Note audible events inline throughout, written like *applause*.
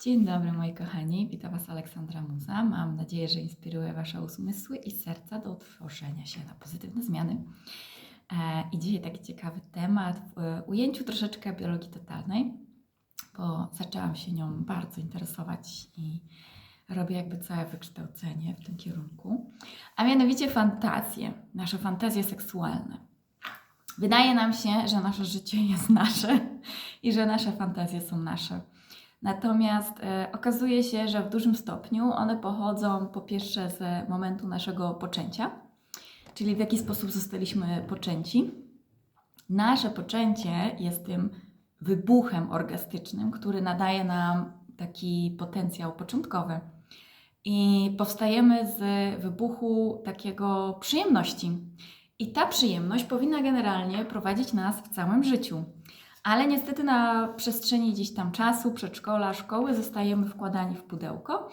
Dzień dobry moi kochani, witam Was Aleksandra Muza. Mam nadzieję, że inspiruję Wasze umysły i serca do utworzenia się na pozytywne zmiany. E, I dzisiaj taki ciekawy temat w e, ujęciu troszeczkę biologii totalnej, bo zaczęłam się nią bardzo interesować i robię jakby całe wykształcenie w tym kierunku. A mianowicie fantazje, nasze fantazje seksualne. Wydaje nam się, że nasze życie jest nasze i że nasze fantazje są nasze. Natomiast e, okazuje się, że w dużym stopniu one pochodzą po pierwsze z momentu naszego poczęcia, czyli w jaki sposób zostaliśmy poczęci. Nasze poczęcie jest tym wybuchem orgastycznym, który nadaje nam taki potencjał początkowy. I powstajemy z wybuchu takiego przyjemności. I ta przyjemność powinna generalnie prowadzić nas w całym życiu. Ale niestety na przestrzeni gdzieś tam czasu, przedszkola, szkoły zostajemy wkładani w pudełko.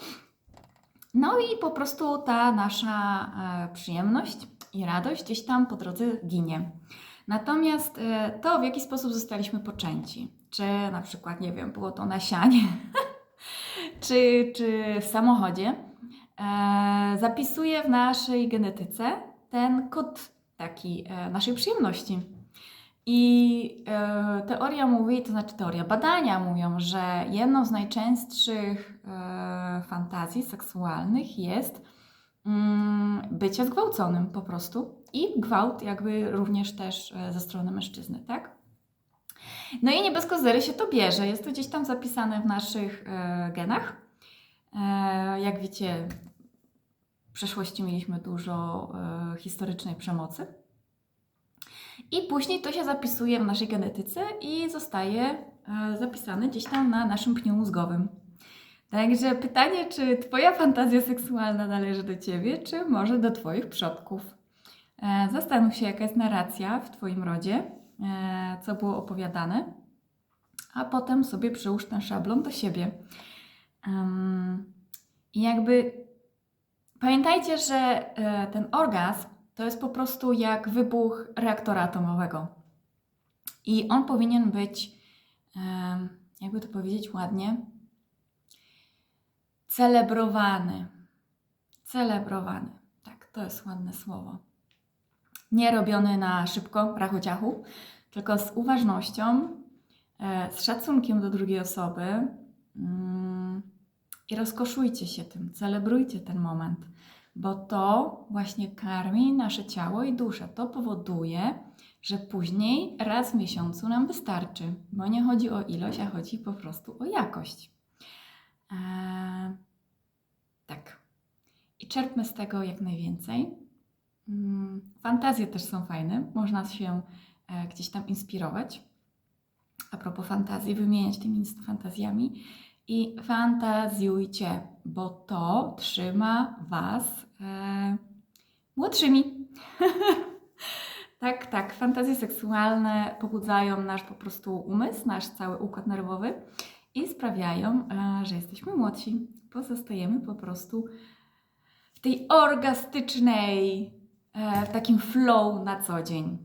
No i po prostu ta nasza e, przyjemność i radość gdzieś tam po drodze ginie. Natomiast e, to, w jaki sposób zostaliśmy poczęci, czy na przykład, nie wiem, było to na sianie, *laughs* czy, czy w samochodzie, e, zapisuje w naszej genetyce ten kod taki naszej przyjemności. I e, teoria mówi, to znaczy teoria, badania mówią, że jedną z najczęstszych e, fantazji seksualnych jest mm, bycie zgwałconym po prostu i gwałt jakby również też e, ze strony mężczyzny, tak? No i nie bez kozery się to bierze, jest to gdzieś tam zapisane w naszych e, genach. E, jak wiecie, w przeszłości mieliśmy dużo e, historycznej przemocy. I później to się zapisuje w naszej genetyce i zostaje e, zapisane gdzieś tam na naszym pniu mózgowym. Także pytanie, czy Twoja fantazja seksualna należy do Ciebie, czy może do Twoich przodków? E, Zastanów się, jaka jest narracja w Twoim rodzie, e, co było opowiadane, a potem sobie przyłóż ten szablon do siebie. I jakby pamiętajcie, że ten orgazm to jest po prostu jak wybuch reaktora atomowego. I on powinien być, jakby to powiedzieć ładnie, celebrowany. Celebrowany. Tak, to jest ładne słowo. Nie robiony na szybko, rachociachu, tylko z uważnością, e, z szacunkiem do drugiej osoby. Mm, I rozkoszujcie się tym, celebrujcie ten moment bo to właśnie karmi nasze ciało i duszę. To powoduje, że później raz w miesiącu nam wystarczy, bo nie chodzi o ilość, a chodzi po prostu o jakość. Eee, tak. I czerpmy z tego jak najwięcej. Mm, Fantazje też są fajne, można się e, gdzieś tam inspirować. A propos fantazji, wymieniać tymi fantazjami i fantazjujcie, bo to trzyma Was e, młodszymi. *laughs* tak, tak. Fantazje seksualne pobudzają nasz po prostu umysł, nasz cały układ nerwowy i sprawiają, e, że jesteśmy młodsi. Pozostajemy po prostu w tej orgastycznej, e, w takim flow na co dzień.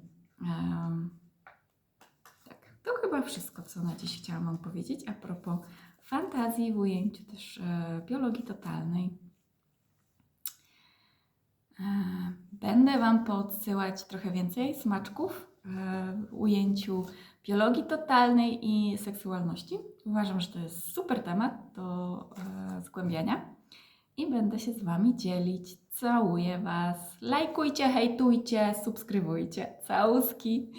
Tak, to chyba wszystko, co na dziś chciałam Wam powiedzieć a propos fantazji w ujęciu też e, biologii totalnej. E, Będę Wam podsyłać trochę więcej smaczków e, w ujęciu biologii totalnej i seksualności. Uważam, że to jest super temat do zgłębiania i będę się z Wami dzielić. Całuję Was. Lajkujcie, hejtujcie, subskrybujcie. Całuski.